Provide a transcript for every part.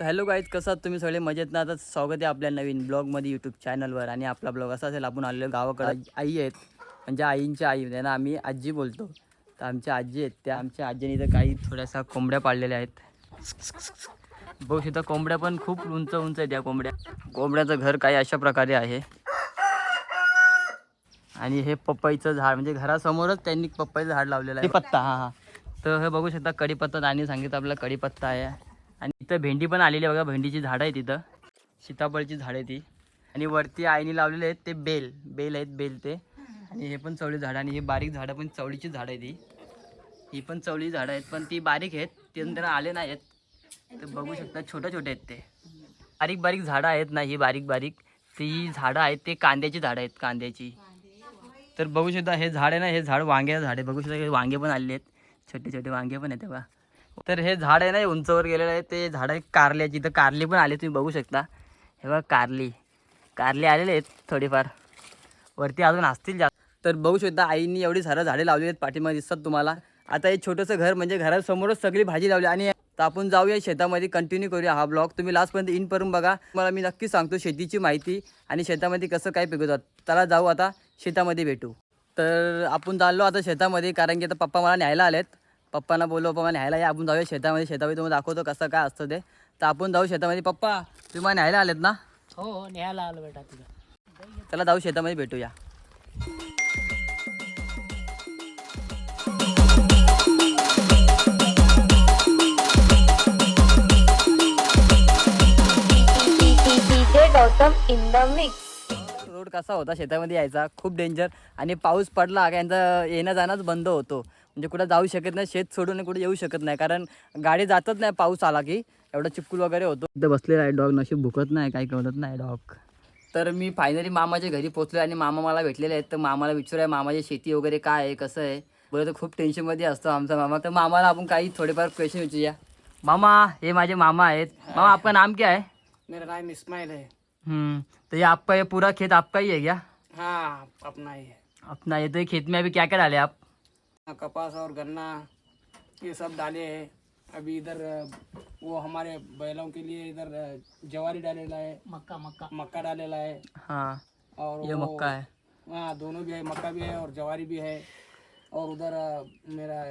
तर hello guys कसं तुम्ही सगळे? मजेत ना? आता स्वागत आहे आपल्या नवीन ब्लॉगमध्ये यूट्यूब चॅनलवर आणि आपला ब्लॉग असा असेल आपण आलेलो गावाकडं. आई आहेत. म्हणजे आईंच्या आई त्यांना आम्ही आजी बोलतो. तर आमच्या आजी आहेत. त्या आमच्या आजीने इथं काही थोड्याशा कोंबड्या पाळलेल्या आहेत. बघू इथं कोंबड्या पण खूप उंच उंच आहेत या कोंबड्या. कोंबड्याचं घर काही अशा प्रकारे आहे. आणि हे पपईचं झाड म्हणजे घरासमोरच त्यांनी पपईचं झाड लावलेलं आहे. पत्ता हां हां. तर हे बघू शकता कढीपत्ता आणि सांगितलं आपला कढीपत्ता आहे. इथं भेंडी पण आलेली आहे बघा भेंडीची झाडं आहेत इथं. सीताफळची झाडं आहे ती आणि वरती आईने लावलेले आहेत ते बेल. बेल आहेत बेल ते. आणि हे पण चवळी झाडं आणि हे बारीक झाडं पण चवळीची झाडं आहे ती ही पण चवळी झाडं आहेत पण ती बारीक आहेत. ते नंतर आले नाही आहेत. तर बघू शकता छोटे छोटे आहेत ते. बारीक बारीक झाडं आहेत ना ही बारीक बारीक ती झाडं आहेत ते कांद्याची झाडं आहेत कांद्याची. तर बघू शकता हे झाड आहे ना हे झाड वांग्याचं झाड आहे. बघू शकता हे वांगे पण आलेले आहेत. छोटे छोटे वांगे पण आहेत बघा. तर हे झाड आहे ना उंचवर गेलेलं आहे. ते झाड आहे कारल्याची तर कारली पण आली तुम्ही बघू शकता. हे बघा कारली. कारली आलेले आहेत थोडीफार. वरती अजून असतील जास्त. तर बघू शकता आईनी एवढी सारं झाडे लावली आहेत पाठीमध्ये दिसतात तुम्हाला. आता हे छोटंसं घर म्हणजे घरासमोरच सगळी भाजी लावली आणि तर आपण जाऊया शेतामध्ये कंटिन्यू करूया हा ब्लॉग तुम्ही लास्टपर्यंत इन करून बघा. मला मी नक्की सांगतो शेतीची माहिती आणि शेतामध्ये कसं काय पिकवतात. त्याला जाऊ आता शेतामध्ये भेटू. तर आपण चाललो आता शेतामध्ये कारण की आता पप्पा मला न्यायला आलेत. पप्पांना बोललो पप्पा न्यायला या आपण जाऊया शेतामध्ये. शेतामध्ये तुम्हाला दाखवतो कसं काय असतं ते. तर आपण जाऊ शेतामध्ये. पप्पा तुम्ही मला न्यायला आलेत ना? हो हो न्यायला आलो बेटा तुला त्याला जाऊ शेतामध्ये भेटूया. रोड कसा होता शेतामध्ये यायचा? खूप डेंजर. आणि पाऊस पडला का यांचा येणं जाणंच बंद होतो. म्हणजे कुठं जाऊ शकत नाही शेत सोडून कुठे येऊ शकत नाही. कारण गाडी जातच नाही पाऊस आला की एवढा चिपकूल वगैरे होतो. इथं बसलेला आहे डॉग नशीब भुकत नाही काही कळत नाही डॉग. तर मी फायनली मामाच्या घरी पोचलो आणि मामा मला भेटलेले आहेत. तर मामाला विचारूया मामाची शेती वगैरे काय आहे कसं आहे? बरं तर खूप टेन्शनमध्ये असतो आमचा मामा. तर मामाला आपण काही थोडेफार क्वेश्चन विचारूया. मामा हे माझे मामा आहेत. मामा आपका नाम क्या है मेरा नाम इस्माइल है हम्म, तो ये आपका ये पूरा खेत आपका ही है क्या? हाँ अपना ही है अपना ये तो खेत में अभी क्या क्या डाले आप? हाँ, कपास और गन्ना ये सब डाले हैं। अभी इधर वो हमारे बैलों के लिए इधर जवारी डालेला है मक्का मक्का। मक्का डालेला है हाँ और ये मक्का है। हाँ दोनों भी है मक्का भी है और जवारी भी है। और उधर मेरा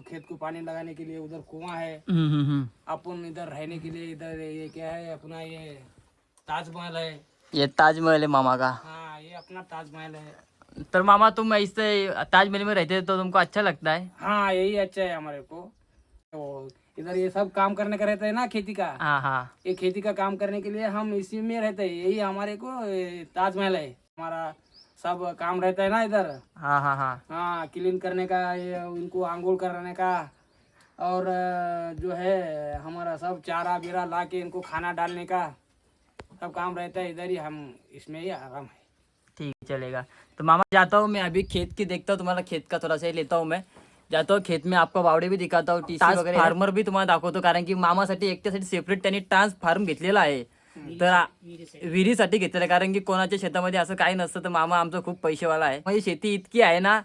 खेत को पानी लगाने के लिए उधर कुआँ है। हम्म, हम्म, हम्म। अपन इधर रहने के लिए इधर ये क्या है अपना ये ताजमहल है। ये ताजमहल है मामा का। हाँ ये अपना ताजमहल है। तो मामा तुम ऐसे ताजमहल में रहते तो तुमको अच्छा लगता है? हाँ यही अच्छा है हमारे को। तो इधर ये सब काम करने का रहता है ना खेती का? हाँ हाँ। ये खेती का काम करने के लिए हम इसी में रहते हैं। यही हमारे को ताजमहल है। हमारा सब काम रहता है ना इधर। हाँ हाँ हाँ। हाँ क्लीन करने का ये उनको आंगुल कराने का और जो है हमारा सब चारा बीरा ला के इनको खाना डालने का सब काम रहता है इधर ही। हम इसमें ही आराम है। ठीक चलेगा। तो मामा जाता हूँ मैं अभी खेत की देखता हूँ तुम्हारा खेत का थोड़ा सा ही लेता हूँ मैं। जाता हूँ खेत में आपका बावडे भी दिखाता हूँ टीसी वगैरे फार्मर भी तुम्हाला दाखवतो कारण की मामासाठी एकट्यासाठी सेपरेट त्यांनी ट्रान्स फार्म घेतलेला आहे। तर विहिरीसाठी. घेतलेलं आहे कारण की कोणाच्या शेतामध्ये असं काही नसतं तर मामा आमचा खूप पैसेवाला आहे. म्हणजे शेती इतकी आहे ना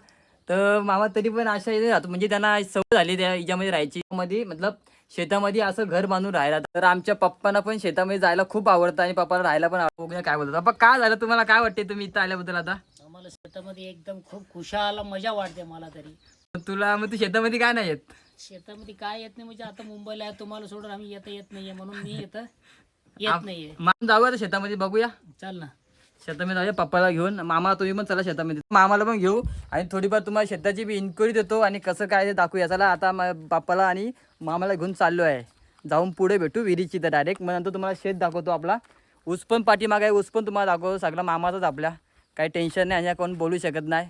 तर मामा तरी पण अशा राहतो. म्हणजे त्यांना सवय झाली त्या याच्यामध्ये राहायची. मध्ये मतलब शेतामध्ये असं घर बांधून राहायला. तर आमच्या पप्पांना पण शेतामध्ये जायला खूप आवडतं आणि पप्पाला राहायला पण आवडतं. काय बोलतो पप्पा काय झालं? तुम्हाला काय वाटते तुम्ही इथं आल्याबद्दल आता? आम्हाला शेतामध्ये एकदम खूप खुशाल मजा वाटते मला तरी. तुला मग तू शेतामध्ये काय नाही येत? शेतामध्ये काय येत नाही? म्हणजे आता मुंबईला आहे तुम्हाला सोडून आम्ही येता येत नाहीये म्हणून मी येतं येत नाहीये. मामा जाऊया आता शेतामध्ये बघूया. चल ना. शेतामध्ये जाऊया पप्पाला घेऊन. मामा तुम्ही पण चला शेतामध्ये. मामाला पण घेऊ. आणि थोडीफार तुम्हाला शेताची बी इन्क्वायरी देतो आणि कसं काय ते दाखवूया चला आता म- पप्पाला आणि मामाला घेऊन चाललो आहे. जाऊन पुढे भेटू विहिरीची तर डायरेक्ट मग नंतर तुम्हाला शेत दाखवतो आपला. ऊस पण पाठीमागे आहे. ऊस पण तुम्हाला दाखवतो. सगळा मामाचाच आपल्या काही टेन्शन नाही. आणि कोण बोलू शकत नाही.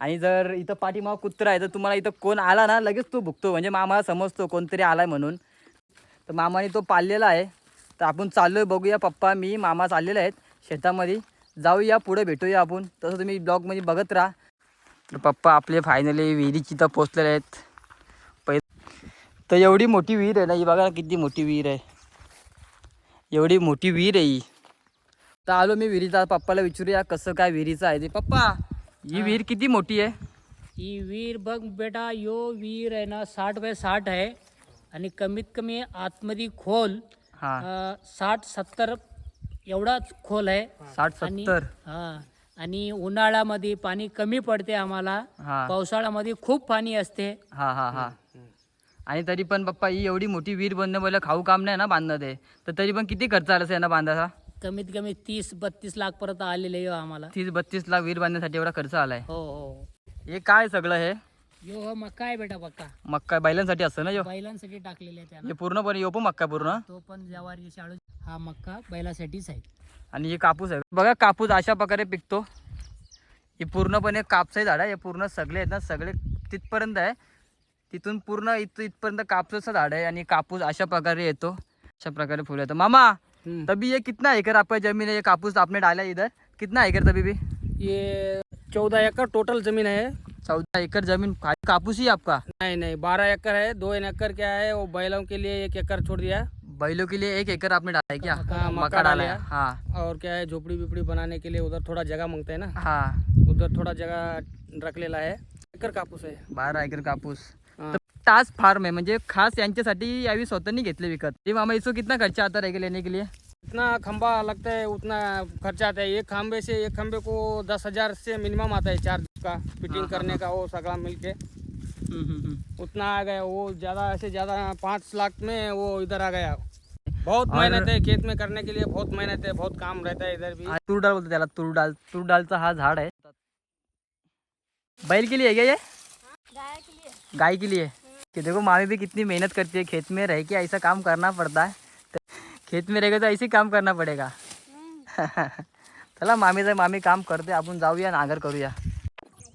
आणि जर इथं पाठीमाग कुत्रा आहे तर तुम्हाला इथं कोण आला ना लगेच तो भुकतो. म्हणजे मामाला समजतो कोणतरी आलाय म्हणून. तर मामाने तो पाळलेला आहे. तर आपण चाललोय बघूया पप्पा. मी मामा चाललेले आहेत शेतामध्ये. जाऊया पुढे भेटूया आपण. तसं तुम्ही ब्लॉगमध्ये बघत राहा. तर पप्पा आपले फायनली विहिरीची तर पोचलेले आहेत. पै तर एवढी मोठी विहीर आहे ना ही बघा ना किती मोठी विहीर आहे. एवढी मोठी विहीर आहे ही. तर आलो मी विहिरीचा पप्पाला विचारूया कसं काय विहिरीचं आहे ते. पप्पा ही विहीर किती मोठी आहे? ही विहीर बघ बेटा यो विहीर आहे ना साठ बाय साठ आहे. आणि कमीत कमी आतमध्ये खोल हा. साठ सत्तर एवढाच खोल आहे. साठ आणि सत्तर. हा. आणि उन्हाळ्यामध्ये पाणी कमी पडते आम्हाला. हा. पावसाळ्यामध्ये खूप पाणी असते. हा हा हा. आणि तरी पण पप्पा ही एवढी मोठी विहीर बांधणं पहिलं खाऊ काम नाही ना बांधणं ते. तर तरी पण किती खर्च आला असेल यांना बांधायचा? कमीत कमी तीस बत्तीस लाख पर्यंत आलेले आहे आम्हाला. तीस बत्तीस लाख विहीर बांधण्यासाठी एवढा खर्च आलाय. हो हो. हे काय सगळं हे? यो हो मक्का आहे बेटा पक्का मक्का बैलांसाठी असतं ना यो? बैलांसाठी टाकलेले आहे त्यानं हे पूर्णपणे यो पण मक्का पूर्ण? तो पण ज्वारी शाळू हा मक्का बैलासाठीच आहे. आणि हे कापूस आहे. बघा कापूस अशा प्रकारे पिकतो. हे पूर्णपणे कापसाचे झाड आहे. हे पूर्ण सगळे आहेत ना सगळे तिथपर्यंत आहे. तिथून पूर्ण इथ इथपर्यंत कापसाचं झाड आहे आणि कापूस अशा प्रकारे येतो. अशा प्रकारे फुल येतो. मामा। तभी ये कितना एकड़ आपका जमीन है ये कापूस आपने डाला है इधर. कितना एकड़ तभी भी ये चौदह एकड़ टोटल जमीन है चौदह एकड़ जमीन खाली कापूस ही आपका? नहीं नहीं बारह एकड़ है दो एकड़ क्या है वो बैलों के लिए एक एकड़ छोड़ दिया है। बैलों के लिए एक एकड़ आपने डाला है क्या? हाँ, मक्का डाला है। हाँ और क्या है झोपड़ी विपड़ी बनाने के लिए उधर थोड़ा जगह मांगते हैं ना। हाँ। उधर थोड़ा जगह रख लेला है। एकड़ कापूस है। बारा एकर कापूस। हाँ। तर टास फार्म आहे म्हणजे खास यांच्यासाठी यावी स्वतःनी घेतले विकत. मामा इसको कितना खर्चा आता रहेगा लेने के लिए? इतना खंबा लगता है उतना खर्चा आता है। एक खंबे से एक खंबे को दस हज़ार से मिनिमम आता है चार्ज का फिटिंग करने का वो सगड़ा मिल के उतना आ गया वो ज़्यादा ऐसे ज़्यादा पाँच लाख में वो इधर आ गया। बहुत मेहनत है खेत में करने के लिए बहुत मेहनत है बहुत काम रहता है इधर भी। हा, तूर डाल बोलतो त्याला तूर डाल तूर डालचा हा झाड आहे बैल के लिए है क्या ये? गाय के लिए। कि देखो मामी भी कितनी मेहनत करती है खेत में रह के ऐसा काम करना पड़ता है। खेत में रहेगा तो ऐसे काम करना पड़ेगा। चला मामीचं मामी काम करते आपण जाऊया नागर करूया।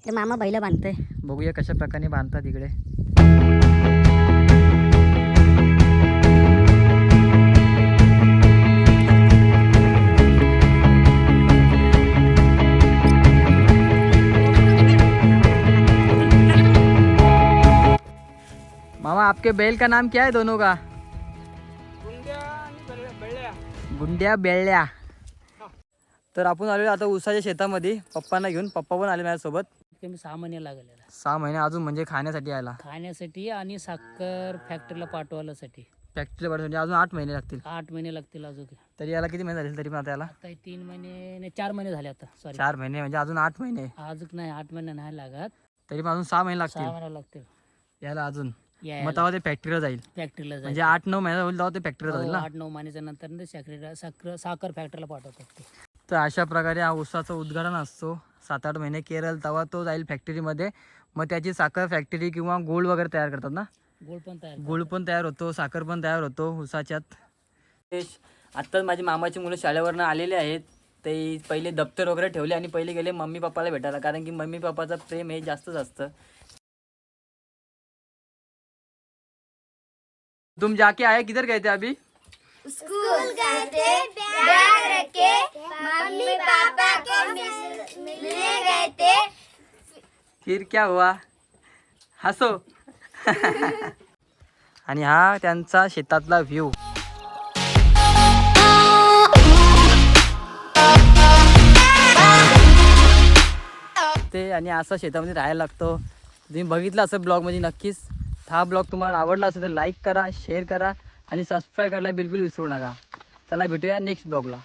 ते मामा बैल बांधतोय बघूया कशा प्रकारे बांधतात इकडे. मामा आपके बैल का नाम क्या है दोनों का? गुंड्या बेळ्या तर आपण आलेलो आता ऊसाच्या शेतामध्ये. पप्पांना घेऊन. पप्पा पण आले माझ्यासोबत. कमी सहा महिने लागलेला सहा महिने अजून म्हणजे खाण्यासाठी यायला. खाण्यासाठी आणि साखर फॅक्टरीला पाठवायसाठी फॅक्टरीला पाठवण्यासाठी अजून आठ महिने लागतील. आठ महिने लागतील अजून. तरी याला किती महिने झाले तरी पण आता याला आता हे तीन महिने नाही चार महिने झाले आता. सॉरी चार महिने म्हणजे अजून आठ महिने. अजून नाही आठ महिने नाही लागत. तरी पण अजून सहा महिने सहा लागतील महिने लागतील. याला अजून. मग तेव्हा ते फॅक्टरीला जाईल. फॅक्टरीला जायचं. म्हणजे आठ नऊ महिना होईल तेव्हा ते फॅक्टरीला जाईल हो, ना आठ नऊ महिन्याच्या नंतर ते साखरेला साखर साखर फॅक्टरीला पाठवतात ते. तर अशा प्रकारे हा ऊसाचं उद्घाटन असतो. सात आठ महिने केरळ तेव्हा तो जाईल फॅक्टरीमध्ये मग त्याची साखर फॅक्टरी किंवा गोळ वगैरे तयार करतात ना? गोड पण तयार गुळ पण तयार होतो साखर पण तयार होतो ऊसाच्यात. आत्ताच माझी मामाची मुलं शाळेवरनं आलेले आहेत. ते पहिले दप्तर वगैरे ठेवले आणि पहिले गेले मम्मी पप्पाला भेटायला. कारण की मम्मी पप्पाचं प्रेम हे जास्तच असतं. तुम जाके आए किधर गए थे अभी? स्कूल गए थे बैग रखे मम्मी पापा को मिल- मिलने गए थे। फिर क्या हुआ? हसो। आणि हा त्यांचा शेतातला व्ह्यू ते आणि असा शेतामध्ये राहायला लागतो. तुम्ही बघितलं असं ब्लॉगमध्ये नक्कीच. हा ब्लॉग तुम्हाला आवडला असेल तर लाईक करा शेअर करा आणि सबस्क्राईब करायला बिलकुल विसरू नका. चला भेटूया नेक्स्ट ब्लॉगला.